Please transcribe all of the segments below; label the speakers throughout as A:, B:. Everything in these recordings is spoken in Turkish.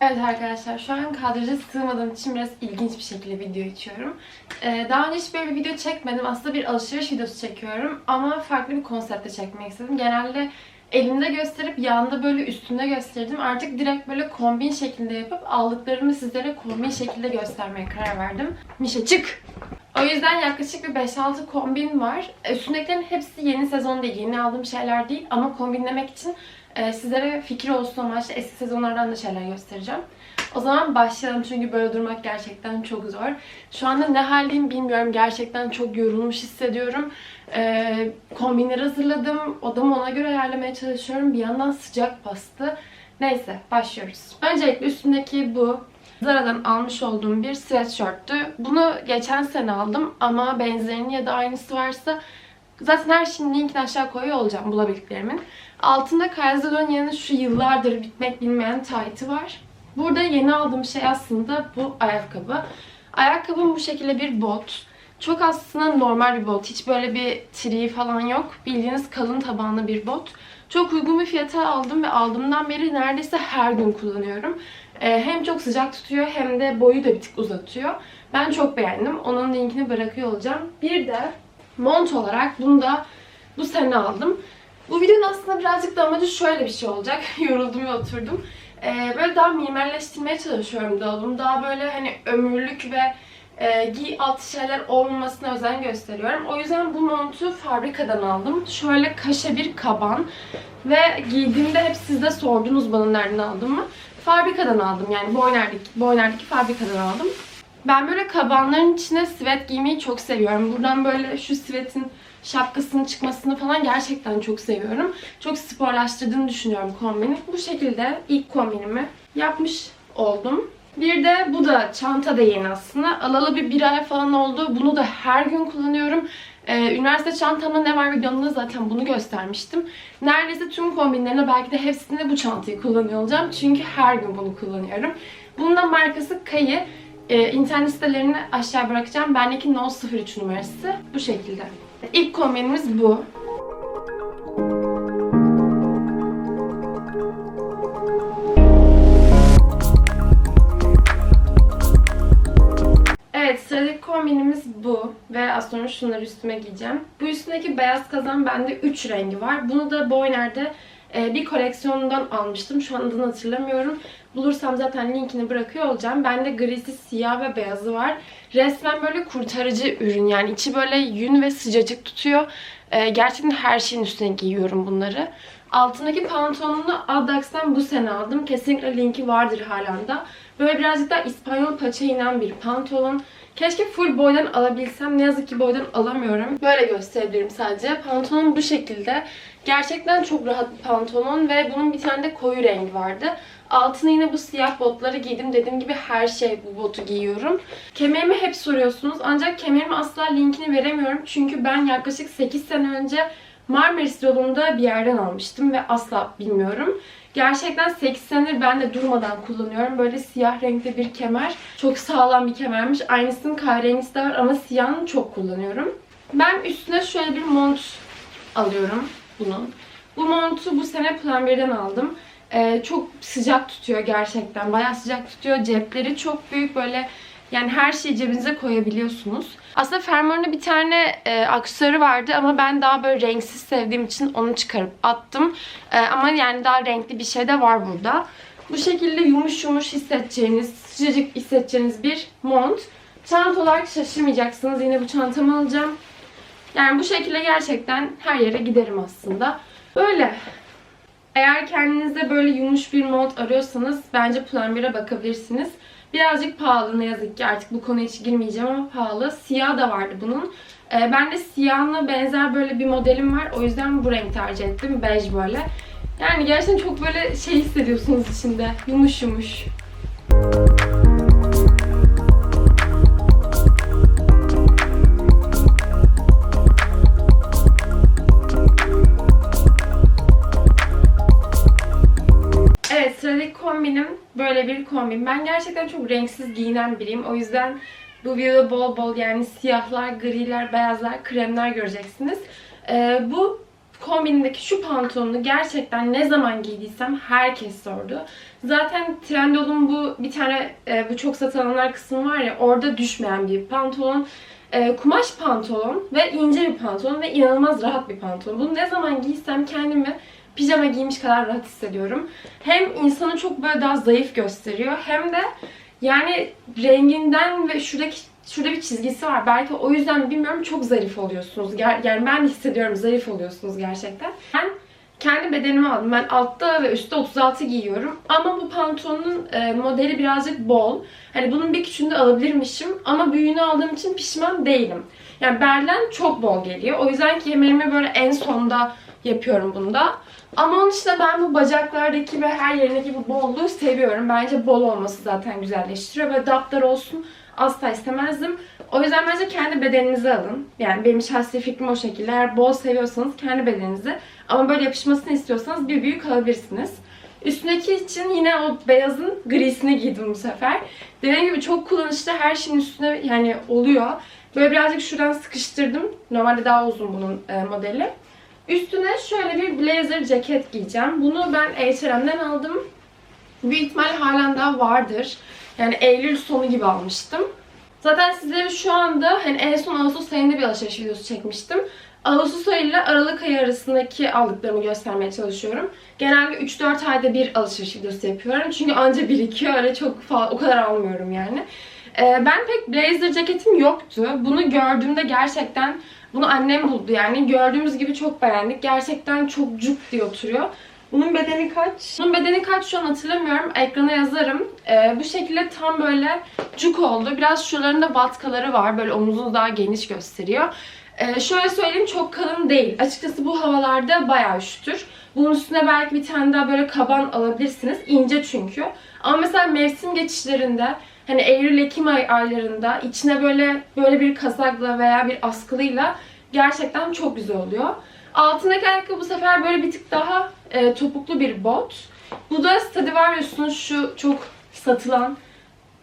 A: Evet arkadaşlar şu an kadraja sığmadığım için biraz ilginç bir şekilde video içiyorum. Ee, daha önce hiç böyle bir video çekmedim. Aslında bir alışveriş videosu çekiyorum ama farklı bir konsepte çekmek istedim. Genelde elimde gösterip yanda böyle üstünde gösterdim. Artık direkt böyle kombin şeklinde yapıp aldıklarımı sizlere kombin şekilde göstermeye karar verdim. Mişe çık! O yüzden yaklaşık bir 5-6 kombin var. Üstündekilerin hepsi yeni sezon değil, yeni aldığım şeyler değil ama kombinlemek için e, sizlere fikir olsun amaçlı eski sezonlardan da şeyler göstereceğim. O zaman başlayalım çünkü böyle durmak gerçekten çok zor. Şu anda ne haldeyim bilmiyorum. Gerçekten çok yorulmuş hissediyorum. E, kombinleri hazırladım. Odamı ona göre ayarlamaya çalışıyorum. Bir yandan sıcak bastı. Neyse başlıyoruz. Öncelikle üstündeki bu Zara'dan almış olduğum bir sweatshirttü. Bunu geçen sene aldım ama benzerini ya da aynısı varsa zaten her şeyin linkini aşağı koyuyor olacağım bulabildiklerimin. Altında Kaiser'ın şu yıllardır bitmek bilmeyen taytı var. Burada yeni aldığım şey aslında bu ayakkabı. Ayakkabım bu şekilde bir bot. Çok aslında normal bir bot. Hiç böyle bir triği falan yok. Bildiğiniz kalın tabanlı bir bot. Çok uygun bir fiyata aldım ve aldığımdan beri neredeyse her gün kullanıyorum. Ee, hem çok sıcak tutuyor hem de boyu da bir tık uzatıyor. Ben çok beğendim. Onun linkini bırakıyor olacağım. Bir de mont olarak bunu da bu sene aldım. Bu videonun aslında birazcık da amacı şöyle bir şey olacak. Yoruldum ve oturdum. Ee, böyle daha minimalleştirmeye çalışıyorum dolabımı. Daha böyle hani ömürlük ve e, giy altı şeyler olmamasına özen gösteriyorum. O yüzden bu montu fabrikadan aldım. Şöyle kaşe bir kaban. Ve giydiğimde hep siz de sordunuz bana nereden aldım mı. Fabrikadan aldım yani Boyner'deki, Boyner'deki fabrikadan aldım. Ben böyle kabanların içine sivet giymeyi çok seviyorum. Buradan böyle şu sivetin şapkasının çıkmasını falan gerçekten çok seviyorum. Çok sporlaştırdığını düşünüyorum kombini. Bu şekilde ilk kombinimi yapmış oldum. Bir de bu da çanta da yeni aslında. Alalı bir bir ay falan oldu. Bunu da her gün kullanıyorum. Ee, üniversite çantamda ne var videomda zaten bunu göstermiştim. Neredeyse tüm kombinlerine belki de hepsinde bu çantayı kullanıyor olacağım. Çünkü her gün bunu kullanıyorum. Bunun da markası Kayı. Ee, internet sitelerini aşağı bırakacağım. Bendeki No 03 numarası bu şekilde. İlk kombinimiz bu. Evet sıradaki kombinimiz bu ve az sonra şunları üstüme giyeceğim. Bu üstündeki beyaz kazan bende 3 rengi var. Bunu da Boyner'de e, bir koleksiyonundan almıştım. Şu an adını hatırlamıyorum. Bulursam zaten linkini bırakıyor olacağım. Bende grisi, siyah ve beyazı var. Resmen böyle kurtarıcı ürün yani içi böyle yün ve sıcacık tutuyor. E, gerçekten her şeyin üstüne giyiyorum bunları. Altındaki pantolonunu Addax'tan bu sene aldım. Kesinlikle linki vardır halen de. Böyle birazcık daha İspanyol paça inen bir pantolon. Keşke full boydan alabilsem. Ne yazık ki boydan alamıyorum. Böyle gösterebilirim sadece. Pantolon bu şekilde. Gerçekten çok rahat bir pantolon ve bunun bir tane de koyu rengi vardı. Altına yine bu siyah botları giydim. Dediğim gibi her şey bu botu giyiyorum. Kemerimi hep soruyorsunuz. Ancak kemerimi asla linkini veremiyorum. Çünkü ben yaklaşık 8 sene önce Marmaris yolunda bir yerden almıştım ve asla bilmiyorum. Gerçekten 8 senedir ben de durmadan kullanıyorum. Böyle siyah renkte bir kemer. Çok sağlam bir kemermiş. Aynısının kahverengisi de var ama siyahını çok kullanıyorum. Ben üstüne şöyle bir mont alıyorum bunun. Bu montu bu sene Plan 1'den aldım. Ee, çok sıcak tutuyor gerçekten. Bayağı sıcak tutuyor. Cepleri çok büyük böyle yani her şeyi cebinize koyabiliyorsunuz. Aslında fermuarında bir tane e, aksesuarı vardı ama ben daha böyle renksiz sevdiğim için onu çıkarıp attım. E, ama yani daha renkli bir şey de var burada. Bu şekilde yumuş yumuş hissedeceğiniz, sıcacık hissedeceğiniz bir mont. Çanta olarak şaşırmayacaksınız. Yine bu çantamı alacağım. Yani bu şekilde gerçekten her yere giderim aslında. Böyle. Eğer kendinize böyle yumuş bir mont arıyorsanız bence Plan 1'e bakabilirsiniz. Birazcık pahalı ne yazık ki artık bu konuya hiç girmeyeceğim ama pahalı. Siyah da vardı bunun. Ee, ben de siyahına benzer böyle bir modelim var. O yüzden bu renk tercih ettim. Bej böyle. Yani gerçekten çok böyle şey hissediyorsunuz içinde. Yumuş yumuş. Evet böyle bir kombin. Ben gerçekten çok renksiz giyinen biriyim. O yüzden bu videoda bol bol yani siyahlar, griler, beyazlar, kremler göreceksiniz. Ee, bu kombinimdeki şu pantolonu gerçekten ne zaman giydiysem herkes sordu. Zaten Trendyol'un bu bir tane e, bu çok satılanlar kısmı var ya orada düşmeyen bir pantolon. E, kumaş pantolon ve ince bir pantolon ve inanılmaz rahat bir pantolon. Bunu ne zaman giysem kendimi pijama giymiş kadar rahat hissediyorum. Hem insanı çok böyle daha zayıf gösteriyor hem de yani renginden ve şuradaki şurada bir çizgisi var. Belki o yüzden bilmiyorum çok zarif oluyorsunuz. Yani ben hissediyorum zarif oluyorsunuz gerçekten. Ben kendi bedenimi aldım. Ben altta ve üstte 36 giyiyorum. Ama bu pantolonun e, modeli birazcık bol. Hani bunun bir küçüğünü de alabilirmişim. Ama büyüğünü aldığım için pişman değilim. Yani belden çok bol geliyor. O yüzden kemerimi böyle en sonda yapıyorum bunda. Ama onun dışında ben bu bacaklardaki ve her yerindeki bu bolluğu seviyorum. Bence bol olması zaten güzelleştiriyor. Ve daptar olsun asla istemezdim. O yüzden bence kendi bedeninizi alın. Yani benim şahsi fikrim o şekilde. Eğer bol seviyorsanız kendi bedeninizi. Ama böyle yapışmasını istiyorsanız bir büyük alabilirsiniz. Üstündeki için yine o beyazın grisini giydim bu sefer. Dediğim gibi çok kullanışlı her şeyin üstüne yani oluyor. Böyle birazcık şuradan sıkıştırdım. Normalde daha uzun bunun e, modeli. Üstüne şöyle bir blazer ceket giyeceğim. Bunu ben H&M'den aldım. Büyük ihtimal halen daha vardır. Yani Eylül sonu gibi almıştım. Zaten sizlere şu anda hani en son Ağustos ayında bir alışveriş videosu çekmiştim. Ağustos ayı ile Aralık ayı arasındaki aldıklarımı göstermeye çalışıyorum. Genelde 3-4 ayda bir alışveriş videosu yapıyorum. Çünkü anca birikiyor. Öyle çok fazla, o kadar almıyorum yani. Ee, ben pek blazer ceketim yoktu. Bunu gördüğümde gerçekten bunu annem buldu yani. Gördüğümüz gibi çok beğendik. Gerçekten çok cuk diye oturuyor. Bunun bedeni kaç? Bunun bedeni kaç şu an hatırlamıyorum. Ekrana yazarım. Ee, bu şekilde tam böyle cuk oldu. Biraz şuralarında vatkaları var. Böyle omuzunu daha geniş gösteriyor. Ee, şöyle söyleyeyim çok kalın değil. Açıkçası bu havalarda bayağı üşütür. Bunun üstüne belki bir tane daha böyle kaban alabilirsiniz. İnce çünkü. Ama mesela mevsim geçişlerinde hani Eylül-Ekim ay aylarında içine böyle böyle bir kazakla veya bir askılıyla gerçekten çok güzel oluyor. Altındaki ayakkabı bu sefer böyle bir tık daha e, topuklu bir bot. Bu da Stradivarius'un şu çok satılan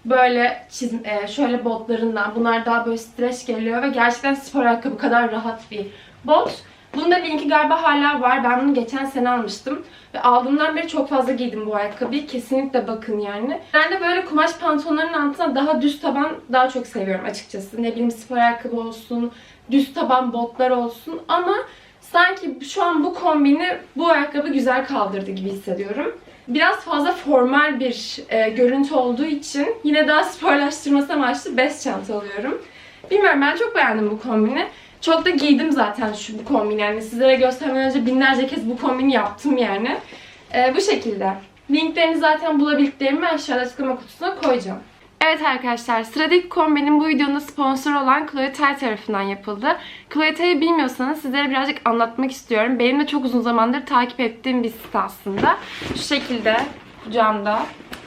A: böyle çizim, e, şöyle botlarından. Bunlar daha böyle streç geliyor ve gerçekten spor ayakkabı kadar rahat bir bot. Bunun da linki galiba hala var. Ben bunu geçen sene almıştım. Ve aldığımdan beri çok fazla giydim bu ayakkabıyı. Kesinlikle bakın yani. Ben de böyle kumaş pantolonların altına daha düz taban daha çok seviyorum açıkçası. Ne bileyim spor ayakkabı olsun, düz taban botlar olsun. Ama sanki şu an bu kombini bu ayakkabı güzel kaldırdı gibi hissediyorum. Biraz fazla formal bir e, görüntü olduğu için yine daha sporlaştırması amaçlı bez çanta alıyorum. Bilmiyorum ben çok beğendim bu kombini. Çok da giydim zaten şu bu kombini yani sizlere göstermeden önce binlerce kez bu kombini yaptım yani. E, bu şekilde. Linklerini zaten bulabildiklerimi aşağıda açıklama kutusuna koyacağım. Evet arkadaşlar sıradaki kombinim bu videonun sponsor olan Chloe Tay tarafından yapıldı. Chloe Tay'ı bilmiyorsanız sizlere birazcık anlatmak istiyorum. Benim de çok uzun zamandır takip ettiğim bir site aslında. Şu şekilde kucağımda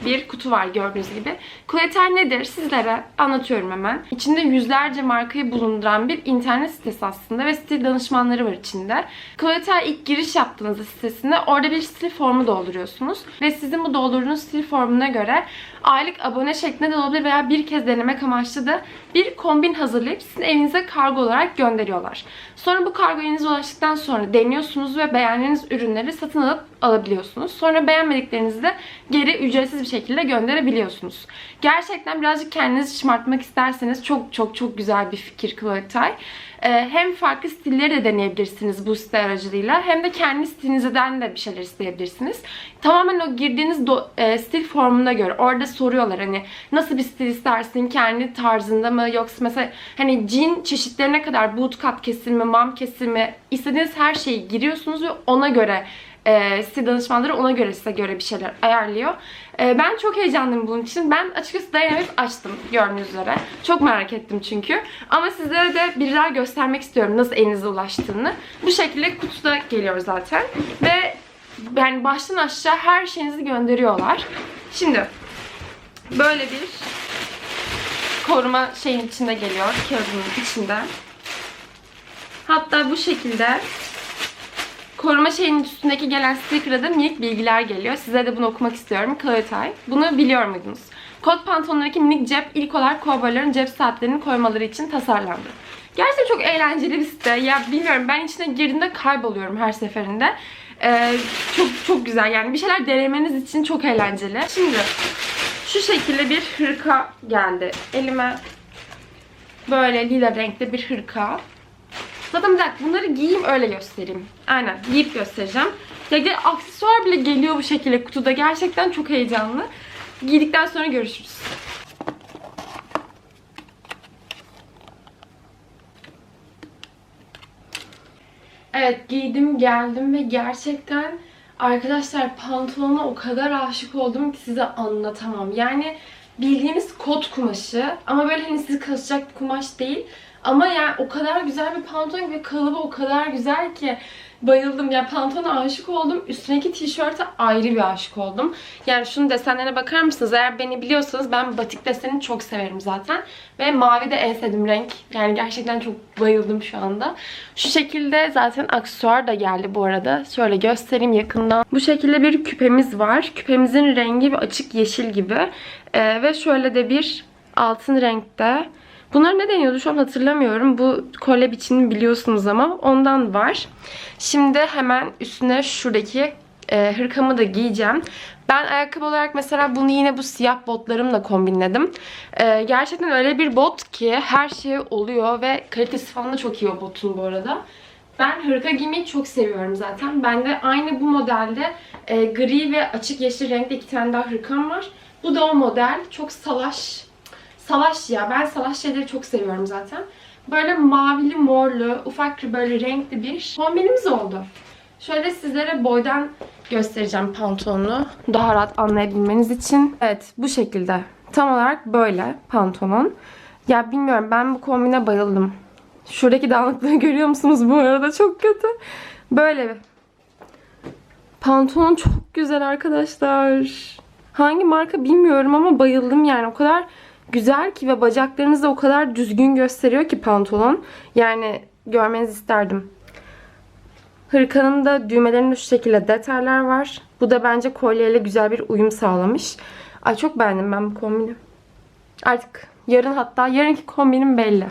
A: bir kutu var gördüğünüz gibi. Kuleter nedir? Sizlere anlatıyorum hemen. İçinde yüzlerce markayı bulunduran bir internet sitesi aslında ve stil danışmanları var içinde. Kuleter ilk giriş yaptığınızda sitesine orada bir stil formu dolduruyorsunuz. Ve sizin bu doldurduğunuz stil formuna göre aylık abone şeklinde de olabilir veya bir kez denemek amaçlı da bir kombin hazırlayıp sizin evinize kargo olarak gönderiyorlar. Sonra bu kargo evinize ulaştıktan sonra deniyorsunuz ve beğendiğiniz ürünleri satın alıp alabiliyorsunuz. Sonra beğenmediklerinizi de geri ücretsiz bir şekilde gönderebiliyorsunuz. Gerçekten birazcık kendinizi şımartmak isterseniz çok çok çok güzel bir fikir Chloe Tay. Ee, hem farklı stilleri de deneyebilirsiniz bu site aracılığıyla hem de kendi stilinizden de bir şeyler isteyebilirsiniz. Tamamen o girdiğiniz do- e, stil formuna göre orada soruyorlar hani nasıl bir stil istersin kendi tarzında mı yoksa mesela hani jean çeşitlerine kadar bootcut kesimi, mom kesimi istediğiniz her şeyi giriyorsunuz ve ona göre e, stil danışmanları ona göre size göre bir şeyler ayarlıyor. E, ben çok heyecanlıyım bunun için. Ben açıkçası dayanamayıp açtım gördüğünüz üzere. Çok merak ettim çünkü. Ama sizlere de birer göstermek istiyorum nasıl elinize ulaştığını. Bu şekilde kutuda geliyor zaten. Ve yani baştan aşağı her şeyinizi gönderiyorlar. Şimdi böyle bir koruma şeyin içinde geliyor. Kağıdının içinde. Hatta bu şekilde koruma şeyinin üstündeki gelen sticker'da da minik bilgiler geliyor. Size de bunu okumak istiyorum. Kağıtay. Bunu biliyor muydunuz? Kot pantolonundaki minik cep ilk olarak kovboyların cep saatlerini koymaları için tasarlandı. Gerçekten çok eğlenceli bir site. Ya bilmiyorum ben içine girdiğimde kayboluyorum her seferinde. Ee, çok çok güzel yani bir şeyler denemeniz için çok eğlenceli. Şimdi şu şekilde bir hırka geldi elime. Böyle lila renkte bir hırka. Zaten bir dakika bunları giyeyim öyle göstereyim. Aynen giyip göstereceğim. Ya de aksesuar bile geliyor bu şekilde kutuda. Gerçekten çok heyecanlı. Giydikten sonra görüşürüz. Evet giydim geldim ve gerçekten arkadaşlar pantolona o kadar aşık oldum ki size anlatamam. Yani bildiğiniz kot kumaşı ama böyle hani sizi kasacak bir kumaş değil. Ama yani o kadar güzel bir pantolon ve kalıbı o kadar güzel ki bayıldım. Ya pantolona aşık oldum. Üstündeki tişörte ayrı bir aşık oldum. Yani şunun desenlerine bakar mısınız? Eğer beni biliyorsanız ben batik desenini çok severim zaten. Ve mavi de en sevdiğim renk. Yani gerçekten çok bayıldım şu anda. Şu şekilde zaten aksesuar da geldi bu arada. Şöyle göstereyim yakından. Bu şekilde bir küpemiz var. Küpemizin rengi bir açık yeşil gibi. Ee, ve şöyle de bir altın renkte. Bunlar ne deniyordu şu an hatırlamıyorum. Bu kolye biçimini biliyorsunuz ama ondan var. Şimdi hemen üstüne şuradaki e, hırkamı da giyeceğim. Ben ayakkabı olarak mesela bunu yine bu siyah botlarımla kombinledim. E, gerçekten öyle bir bot ki her şey oluyor ve kalitesi falan da çok iyi o botun bu arada. Ben hırka giymeyi çok seviyorum zaten. Bende aynı bu modelde e, gri ve açık yeşil renkte iki tane daha hırkam var. Bu da o model. Çok salaş. Salaş ya. Ben salaş şeyleri çok seviyorum zaten. Böyle mavili, morlu, ufak bir böyle renkli bir kombinimiz oldu. Şöyle sizlere boydan göstereceğim pantolonu. Daha rahat anlayabilmeniz için. Evet bu şekilde. Tam olarak böyle pantolon. Ya bilmiyorum ben bu kombine bayıldım. Şuradaki dağınıklığı görüyor musunuz bu arada? Çok kötü. Böyle. Pantolon çok güzel arkadaşlar. Hangi marka bilmiyorum ama bayıldım yani. O kadar güzel ki ve bacaklarınızı o kadar düzgün gösteriyor ki pantolon. Yani görmenizi isterdim. Hırkanın da düğmelerinde şu şekilde detaylar var. Bu da bence kolyeyle güzel bir uyum sağlamış. Ay çok beğendim ben bu kombini. Artık yarın hatta yarınki kombinim belli.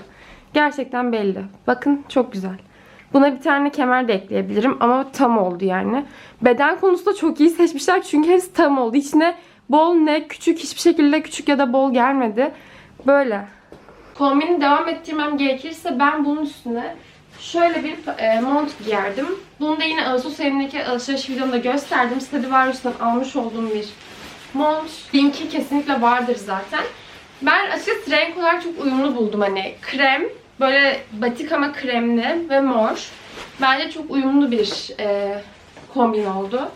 A: Gerçekten belli. Bakın çok güzel. Buna bir tane kemer de ekleyebilirim ama tam oldu yani. Beden konusunda çok iyi seçmişler çünkü hepsi tam oldu. İçine bol ne küçük hiçbir şekilde küçük ya da bol gelmedi. Böyle. Kombini devam ettirmem gerekirse ben bunun üstüne şöyle bir e, mont giyerdim. Bunu da yine Ağustos ayındaki alışveriş videomda gösterdim. Stradivarius'tan almış olduğum bir mont. Linki kesinlikle vardır zaten. Ben açıkçası renk olarak çok uyumlu buldum. Hani krem, böyle batik ama kremli ve mor. Bence çok uyumlu bir e, kombin oldu.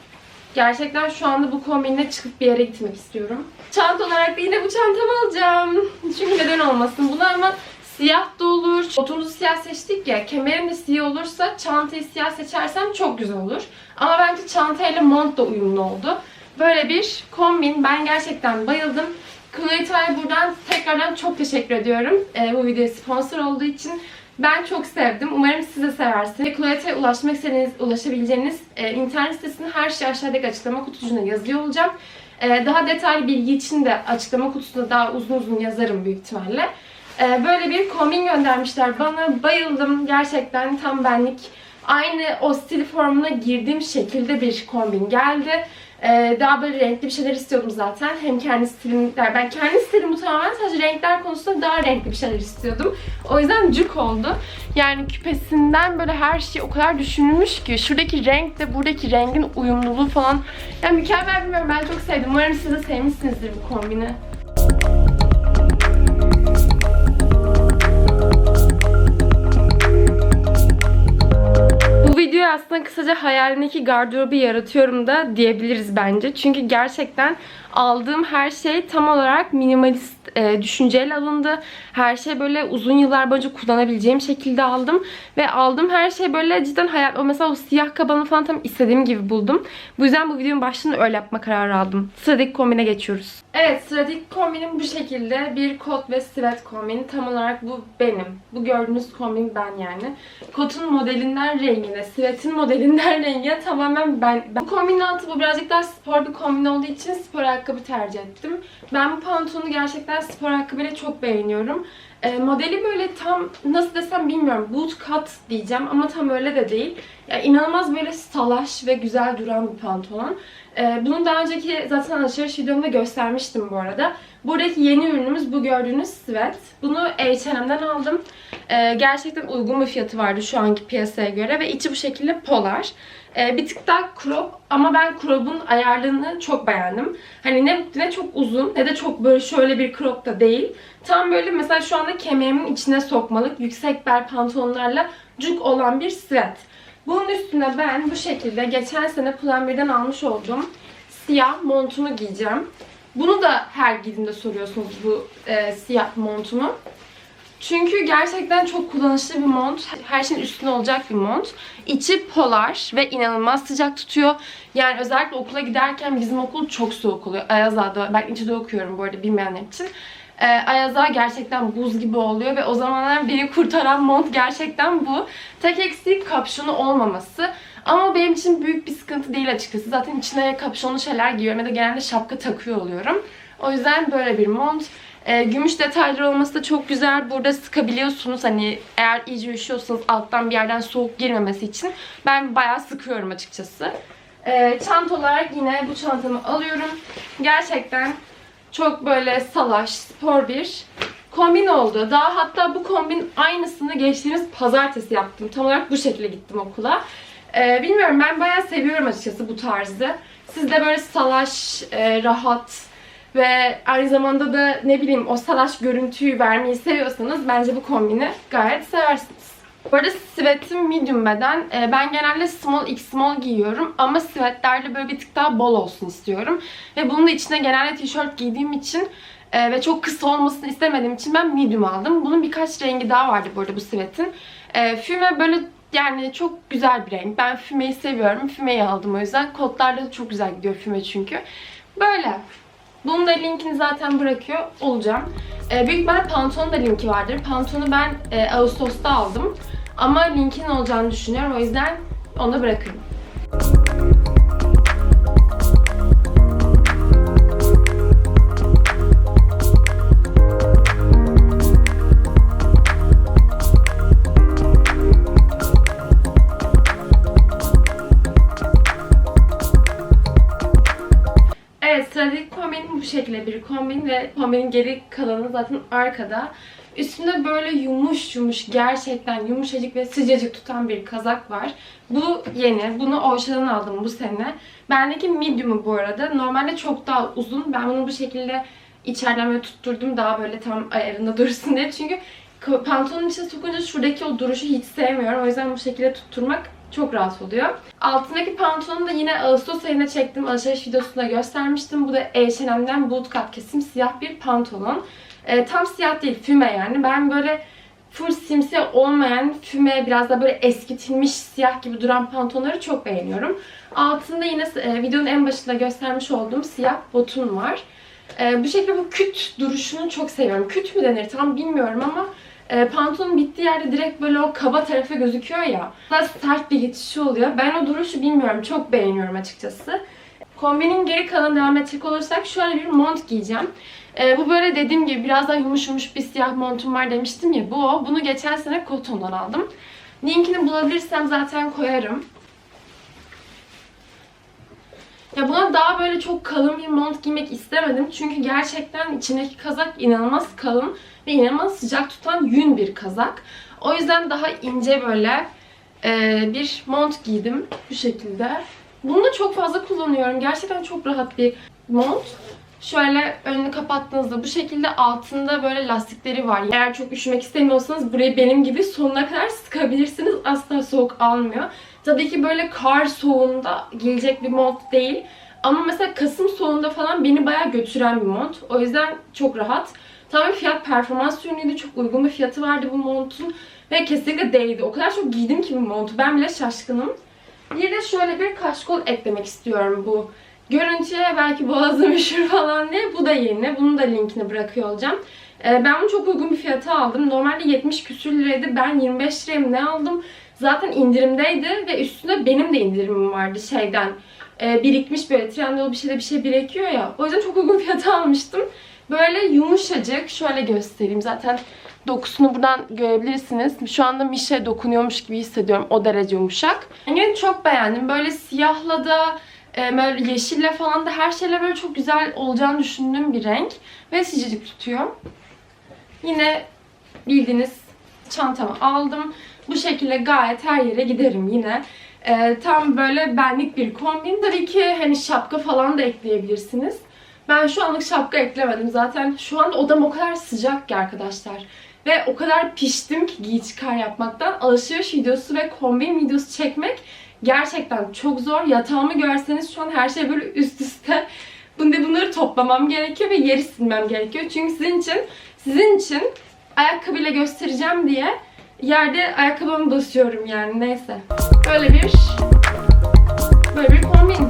A: Gerçekten şu anda bu kombinle çıkıp bir yere gitmek istiyorum. Çanta olarak da yine bu çantamı alacağım. Çünkü neden olmasın. Bunu ama siyah da olur. Botumuzu siyah seçtik ya. Kemerim de siyah olursa çantayı siyah seçersem çok güzel olur. Ama bence çantayla mont da uyumlu oldu. Böyle bir kombin. Ben gerçekten bayıldım. Chloe buradan tekrardan çok teşekkür ediyorum. Ee, bu videoya sponsor olduğu için. Ben çok sevdim. Umarım siz de seversiniz. Chloe'ye ulaşmak istediğiniz, ulaşabileceğiniz e, internet sitesinin her şeyi aşağıdaki açıklama kutucuğuna yazıyor olacağım. E, daha detaylı bilgi için de açıklama kutusunda daha uzun uzun yazarım büyük ihtimalle. E, böyle bir kombin göndermişler bana. Bayıldım. Gerçekten tam benlik. Aynı o stil formuna girdiğim şekilde bir kombin geldi. Ee, daha böyle renkli bir şeyler istiyordum zaten. Hem kendi stilimler, ben kendi stilim tamamen sadece renkler konusunda daha renkli bir şeyler istiyordum. O yüzden cuk oldu. Yani küpesinden böyle her şey o kadar düşünülmüş ki. Şuradaki renk de buradaki rengin uyumluluğu falan. Yani mükemmel bilmiyorum ben çok sevdim. Umarım siz de sevmişsinizdir bu kombini. Bu videoyu aslında kısaca hayalindeki gardırobu yaratıyorum da diyebiliriz bence. Çünkü gerçekten aldığım her şey tam olarak minimalist e, düşünceyle alındı. Her şey böyle uzun yıllar boyunca kullanabileceğim şekilde aldım. Ve aldığım her şey böyle cidden hayal... O mesela o siyah kabanı falan tam istediğim gibi buldum. Bu yüzden bu videonun başında öyle yapma kararı aldım. Sıradaki kombine geçiyoruz. Evet sıradaki kombinim bu şekilde. Bir kot ve sivet kombini. Tam olarak bu benim. Bu gördüğünüz kombin ben yani. Kotun modelinden rengine, sivetin modelinden rengine tamamen ben. ben. Bu kombinin altı bu birazcık daha spor bir kombin olduğu için spor ayakkabı tercih ettim. Ben bu pantolonu gerçekten spor ayakkabıyla çok beğeniyorum. E, modeli böyle tam nasıl desem bilmiyorum. Boot cut diyeceğim ama tam öyle de değil. Ya inanılmaz böyle salaş ve güzel duran bir pantolon. E, bunu daha önceki zaten alışveriş videomda göstermiştim bu arada. Buradaki yeni ürünümüz bu gördüğünüz sweat. Bunu H&M'den aldım. E, gerçekten uygun bir fiyatı vardı şu anki piyasaya göre ve içi bu şekilde polar. E, bir tık daha crop ama ben crop'un ayarlığını çok beğendim. Hani ne, ne çok uzun ne de çok böyle şöyle bir crop da değil. Tam böyle mesela şu anda kemerimin içine sokmalık yüksek bel pantolonlarla cuk olan bir sweat. Bunun üstüne ben bu şekilde geçen sene Plan 1'den almış olduğum siyah montumu giyeceğim. Bunu da her giydiğimde soruyorsunuz bu e, siyah montumu. Çünkü gerçekten çok kullanışlı bir mont. Her şeyin üstüne olacak bir mont. İçi polar ve inanılmaz sıcak tutuyor. Yani özellikle okula giderken bizim okul çok soğuk oluyor. Ayazağa'da, ben İTÜ'de okuyorum bu arada bilmeyenler için. Ee, Ayaza gerçekten buz gibi oluyor ve o zamanlar beni kurtaran mont gerçekten bu. Tek eksiği kapşonu olmaması. Ama benim için büyük bir sıkıntı değil açıkçası. Zaten içine kapşonlu şeyler giyiyorum ya da genelde şapka takıyor oluyorum. O yüzden böyle bir mont. Ee, gümüş detayları olması da çok güzel. Burada sıkabiliyorsunuz. Hani eğer iyice üşüyorsanız alttan bir yerden soğuk girmemesi için ben bayağı sıkıyorum açıkçası. Ee, çanta olarak yine bu çantamı alıyorum. Gerçekten çok böyle salaş, spor bir kombin oldu. Daha hatta bu kombin aynısını geçtiğimiz pazartesi yaptım. Tam olarak bu şekilde gittim okula. Ee, bilmiyorum ben bayağı seviyorum açıkçası bu tarzı. Siz de böyle salaş, e, rahat ve aynı zamanda da ne bileyim o salaş görüntüyü vermeyi seviyorsanız bence bu kombini gayet seversiniz. Bu arada sivetim medium beden. Ee, ben genelde small x small giyiyorum ama sivetlerde böyle bir tık daha bol olsun istiyorum. Ve bunun da içine genelde tişört giydiğim için e, ve çok kısa olmasını istemediğim için ben medium aldım. Bunun birkaç rengi daha vardı bu arada bu sivetin. E, füme böyle yani çok güzel bir renk. Ben fümeyi seviyorum. Fümeyi aldım o yüzden. Kotlarda da çok güzel gidiyor füme çünkü. Böyle. Bunun da linkini zaten bırakıyor olacağım. Ee, büyük ihtimalle pantolonun da linki vardır. Pantolonu ben e, Ağustos'ta aldım. Ama linkin olacağını düşünüyorum. O yüzden onu da bırakırım. Şekilde bir kombin ve kombinin geri kalanı zaten arkada. Üstünde böyle yumuş yumuş gerçekten yumuşacık ve sıcacık tutan bir kazak var. Bu yeni. Bunu Oşa'dan aldım bu sene. Bendeki medium'u bu arada. Normalde çok daha uzun. Ben bunu bu şekilde içeriden böyle tutturdum daha böyle tam ayarında dursun diye. Çünkü pantolonun içine sokunca şuradaki o duruşu hiç sevmiyorum. O yüzden bu şekilde tutturmak çok rahat oluyor. Altındaki pantolonu da yine Ağustos ayında çektim. Alışveriş videosunda göstermiştim. Bu da H&M'den bootcut kesim siyah bir pantolon. Ee, tam siyah değil, füme yani. Ben böyle full simsiyah olmayan füme, biraz da böyle eskitilmiş siyah gibi duran pantolonları çok beğeniyorum. Altında yine e, videonun en başında göstermiş olduğum siyah botun var. E, bu şekilde bu küt duruşunu çok seviyorum. Küt mü denir tam bilmiyorum ama e, pantolonun bittiği yerde direkt böyle o kaba tarafı gözüküyor ya. Daha sert bir geçişi oluyor. Ben o duruşu bilmiyorum. Çok beğeniyorum açıkçası. Kombinin geri kalanı devam edecek olursak şöyle bir mont giyeceğim. E, bu böyle dediğim gibi biraz daha yumuş yumuş bir siyah montum var demiştim ya. Bu o. Bunu geçen sene Koton'dan aldım. Linkini bulabilirsem zaten koyarım. Ya buna daha böyle çok kalın bir mont giymek istemedim. Çünkü gerçekten içindeki kazak inanılmaz kalın ve inanılmaz sıcak tutan yün bir kazak. O yüzden daha ince böyle e, bir mont giydim bu şekilde. Bunu da çok fazla kullanıyorum. Gerçekten çok rahat bir mont. Şöyle önünü kapattığınızda bu şekilde altında böyle lastikleri var. Eğer çok üşümek istemiyorsanız burayı benim gibi sonuna kadar sıkabilirsiniz. Asla soğuk almıyor. Tabii ki böyle kar soğuğunda giyilecek bir mont değil. Ama mesela Kasım soğuğunda falan beni bayağı götüren bir mont. O yüzden çok rahat. Tabii fiyat performans ürünüydü. Çok uygun bir fiyatı vardı bu montun. Ve kesinlikle değdi. O kadar çok giydim ki bu montu. Ben bile şaşkınım. Bir de şöyle bir kaşkol eklemek istiyorum bu görüntüye. Belki boğazım üşür falan diye. Bu da yeni. Bunun da linkini bırakıyor olacağım. Ee, Ben bunu çok uygun bir fiyata aldım. Normalde 70 küsür liraydı. Ben 25 liraya ne aldım? Zaten indirimdeydi ve üstüne benim de indirimim vardı şeyden. Ee, birikmiş böyle Trendyol bir şeyde bir şey birikiyor ya. O yüzden çok uygun fiyata almıştım. Böyle yumuşacık. Şöyle göstereyim. Zaten dokusunu buradan görebilirsiniz. Şu anda mişe dokunuyormuş gibi hissediyorum. O derece yumuşak. Rengini çok beğendim. Böyle siyahla da e, böyle yeşille falan da her şeyle böyle çok güzel olacağını düşündüğüm bir renk. Ve sıcacık tutuyor. Yine bildiğiniz çantamı aldım. Bu şekilde gayet her yere giderim yine. Ee, tam böyle benlik bir kombin. Tabii ki hani şapka falan da ekleyebilirsiniz. Ben şu anlık şapka eklemedim. Zaten şu anda odam o kadar sıcak ki arkadaşlar. Ve o kadar piştim ki giy çıkar yapmaktan. Alışveriş videosu ve kombin videosu çekmek gerçekten çok zor. Yatağımı görseniz şu an her şey böyle üst üste. Bunda bunları toplamam gerekiyor ve yeri silmem gerekiyor. Çünkü sizin için sizin için ayakkabıyla göstereceğim diye yerde ayakkabımı basıyorum yani neyse. Böyle bir böyle bir kombin.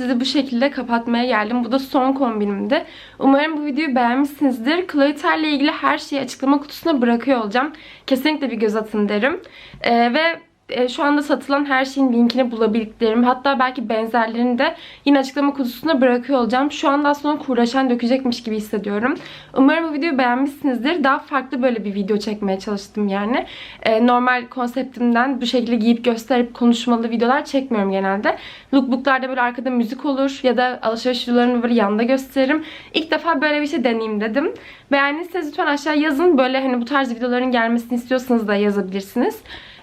A: Sizi bu şekilde kapatmaya geldim. Bu da son kombinimdi. Umarım bu videoyu beğenmişsinizdir. Clarita ile ilgili her şeyi açıklama kutusuna bırakıyor olacağım. Kesinlikle bir göz atın derim. Ee, ve e, şu anda satılan her şeyin linkini bulabildiklerim hatta belki benzerlerini de yine açıklama kutusuna bırakıyor olacağım. Şu anda aslında kuraşan dökecekmiş gibi hissediyorum. Umarım bu videoyu beğenmişsinizdir. Daha farklı böyle bir video çekmeye çalıştım yani. Ee, normal konseptimden bu şekilde giyip gösterip konuşmalı videolar çekmiyorum genelde. Lookbooklarda böyle arkada müzik olur ya da alışveriş videolarını böyle yanda gösteririm. İlk defa böyle bir şey deneyeyim dedim. Beğendiyseniz lütfen aşağı yazın. Böyle hani bu tarz videoların gelmesini istiyorsanız da yazabilirsiniz.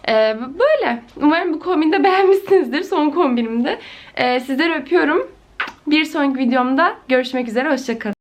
A: Ee, böyle. Umarım bu kombini de beğenmişsinizdir. Son kombinimde. Ee, sizleri öpüyorum. Bir sonraki videomda görüşmek üzere. Hoşçakalın.